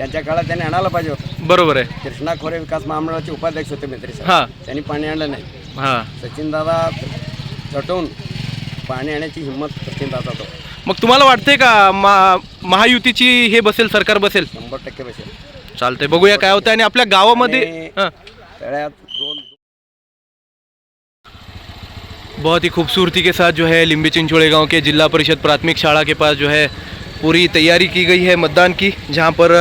त्यांच्या काळात त्यांनी आणायला पाहिजे होतं. बरोबर आहे. कृष्णा खोरे विकास महामंडळाचे उपाध्यक्ष होते मित्री हा. साहेब त्यांनी पाणी आणलं नाही. हां. सचिन दादा चटवून पाणी आणण्याची हिंमत सचिन दादा तो मग तुम्हाला वाटतंय का मा महायुतीची हे बसेल सरकार बसेल? शंभर टक्के बसेल. चालतंय बघूया काय होतं आणि आपल्या गावामध्ये आणि- हां. तळ्यात दोन बहुत ही खूबसूरती के साथ जो है लिम्बी चिंचोड़े गांव के जिला परिषद प्राथमिक शाला के पास जो है पूरी तैयारी की गई है मतदान की जहां पर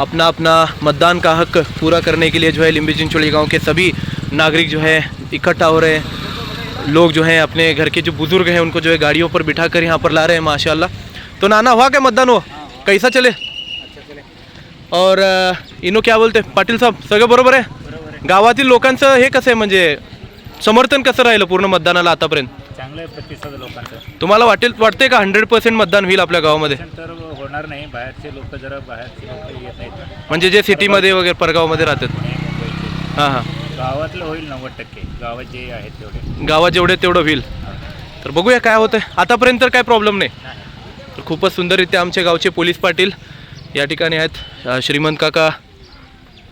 अपना अपना मतदान का हक पूरा करने के लिए जो है लिम्बी चिंचोड़ी गांव के सभी नागरिक जो है इकट्ठा हो रहे हैं। लोग जो हैं अपने घर के जो बुज़ुर्ग हैं उनको जो है गाड़ियों पर बिठा कर यहाँ पर ला रहे हैं माशाल्लाह। तो नाना हुआ क्या मतदान हुआ कैसा चले? और इनो क्या बोलते? पाटील साहेब सगळं बरोबर आहे गावातील लोकांचं हे कसं आहे? म्हणजे समर्थन कसं राहिलं पूर्ण मतदानाला आतापर्यंत? चांगलं आहे प्रतिसाद लोकांचं. तुम्हाला वाटेल वाटते का हंड्रेड पर्सेंट मतदान होईल आपल्या गावामध्ये? तर होणार नाही. बाहेरचे लोक जरा बाहेरचे लोक येत नाहीत म्हणजे जे सिटीमध्ये वगैरे परगावमध्ये राहतात. मुंबईचे. हां हां. गावातलं होईल नव्वद टक्के. गावात जे आहेत तेवढे. गावात जेवढे तेवढं होईल. तर बघूया काय होतं आतापर्यंत तर काय प्रॉब्लेम नाही. तर खूपच सुंदररित्या आमचे गावचे पोलीस पाटील या ठिकाणी आहेत. अ, श्रीमंत काका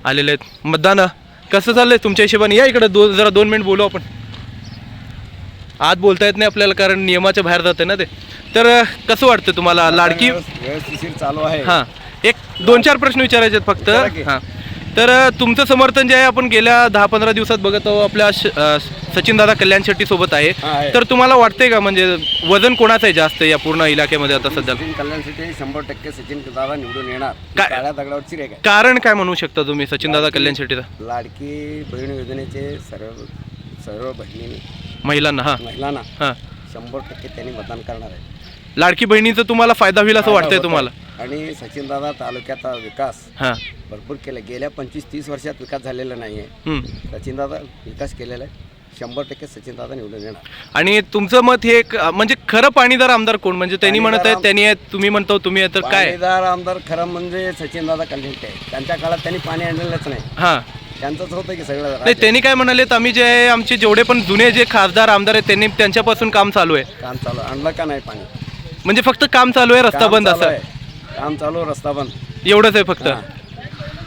आलेले आहेत. मतदान कसं चाललंय तुमच्या हिशोबाने? या इकडे दो जरा दोन मिनिट बोलू आपण. आत बोलता येत नाही आपल्याला कारण नियमाच्या बाहेर जाते ना ते. तर कसं वाटतं तुम्हाला लाडकी? व्यवस्थिशीर चालू आहे. हां. एक दोन चार प्रश्न विचारायचे आहेत फक्त. विचारा की. हां. तर तुमचं समर्थन जे आहे आपण गेल्या दहा पंधरा दिवसात बघत आहोत आपल्या अ, सचिनदादा कल्याण शेट्टी सोबत आहे. हा, आहे. तर तुम्हाला वाटतंय का म्हणजे वजन कोणाचं आहे जास्त या पूर्ण इलाक्यामध्ये आता सध्या? सचिन कल्याणसाठी शंभर टक्के सचिन दादा निवडून येणार. काय- काळ्या दगडावरची रेख आहे. कारण काय म्हणू शकता तुम्ही सचिनदादा कल्याण शेट्टीचा लाडकी बहीण योजनेचे सर्व सर्व बहिणी महिलांना हां. महिलांना हां. शंभर टक्के त्यांनी मतदान करणार आहे. लाडकी बहिणीचा तुम्हाला फायदा होईल असं वाटतंय तुम्हाला. आणि सचिन दादा तालुक्याचा विकास हां. भरपूर केला. गेल्या पंचवीस तीस वर्षात विकास झालेला नाही आहे. सचिन दादा विकास केलेला आहे. शंभर टक्के सचिन दादा निवडून येणार. आणि तुमचं मत हे एक, म्हणजे खरं पाणीदार आमदार कोण? म्हणजे त्यांनी म्हणत आहेत पाणीदार त्यांनी आहेत तुम्ही म्हणतो तुम्ही आहे तर काय? पाणीदार आमदार खरं म्हणजे सचिन दादा कल्याणचे आहे. त्यांच्या काळात त्यांनी पाणी आणलेलंच नाही. हां. त्यांचंच होतं की सगळं नाही राज्य. त्यांनी काय म्हणाले आम्ही जे आहे आमचे जेवढे पण जुने जे खासदार आमदार आहेत त्यांनी त्यांच्यापासून काम चालू आहे. काम चालू आणलं का नाही पाणी? म्हणजे फक्त काम चालू आहे रस्ता काम बंद चालू असं? आहे. काम चालू रस्ता बंद. एवढंच आहे फक्त.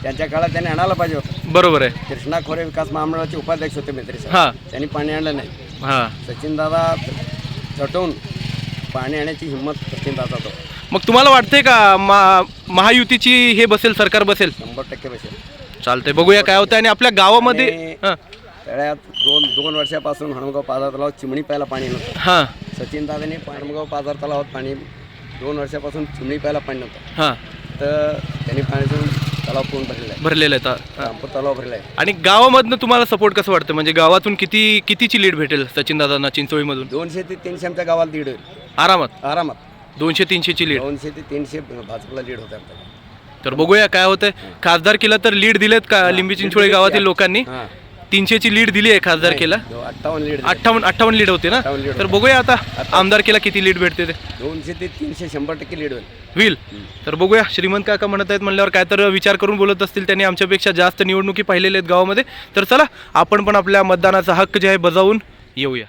त्यांच्या काळात त्यांनी आणायला पाहिजे होतं. बरोबर आहे. कृष्णा खोरे विकास महामंडळाचे उपाध्यक्ष होते मित्री हां. साहेब त्यांनी पाणी आणलं नाही. हां. सचिन दादा चटवून पाणी आणण्याची हिंमत सचिन दादा तो मग तुम्हाला वाटतंय का मा महायुतीची हे बसेल सरकार बसेल? शंभर टक्के बसेल. चालतंय बघूया काय होतं आणि आपल्या गावामध्ये आणि- हां. तळ्यात दोन दोन वर्षापासून हणमगाव पाझर तलाव चिमणी प्यायला पाणी नव्हतं. हां. सचिन दादाने हणमगाव पाझर तलावात पाणी दोन वर्षापासून चिमणी प्यायला पाणी नव्हतं. हां. तर त्यांनी पाण्यातून तलाव पूर्ण भरलेला आहे. भरलेलं आहे आता. रामपूर तलाव भरलेला आहे. आणि गावामधनं तुम्हाला सपोर्ट कसं वाटतं? म्हणजे गावातून किती कितीची लीड भेटेल सचिन दादांना चिंचोळीमधून? दोनशे ते तीनशे आमच्या गावाला लीड होईल. आरामात? आरामात. दोनशे तीनशेची लीड दोनशे ते तीनशे भाजपला लीड होते आमच्या तर बघूया काय होतंय. खासदार केला तर लीड दिलेत का लिंबी चिंचोळी गावातील लोकांनी? हां. तीनशेची लीड दिली आहे खासदार केला? अठ्ठावन्न लीड अठ्ठावन्न अठ्ठावन्न लीड होते ना? 58 lead तर होते. बघूया आता आमदार केला किती लीड भेटते ते. दोनशे ते तीनशे शंभर टक्के लीड होईल. होईल. तर बघूया श्रीमंत काका म्हणत आहेत म्हणल्यावर काय तर विचार करून बोलत असतील त्यांनी आमच्यापेक्षा जास्त निवडणुकी पाहिलेल्या आहेत गावामध्ये. तर चला आपण पण आपल्या मतदानाचा हक्क जे आहे बजावून येऊया.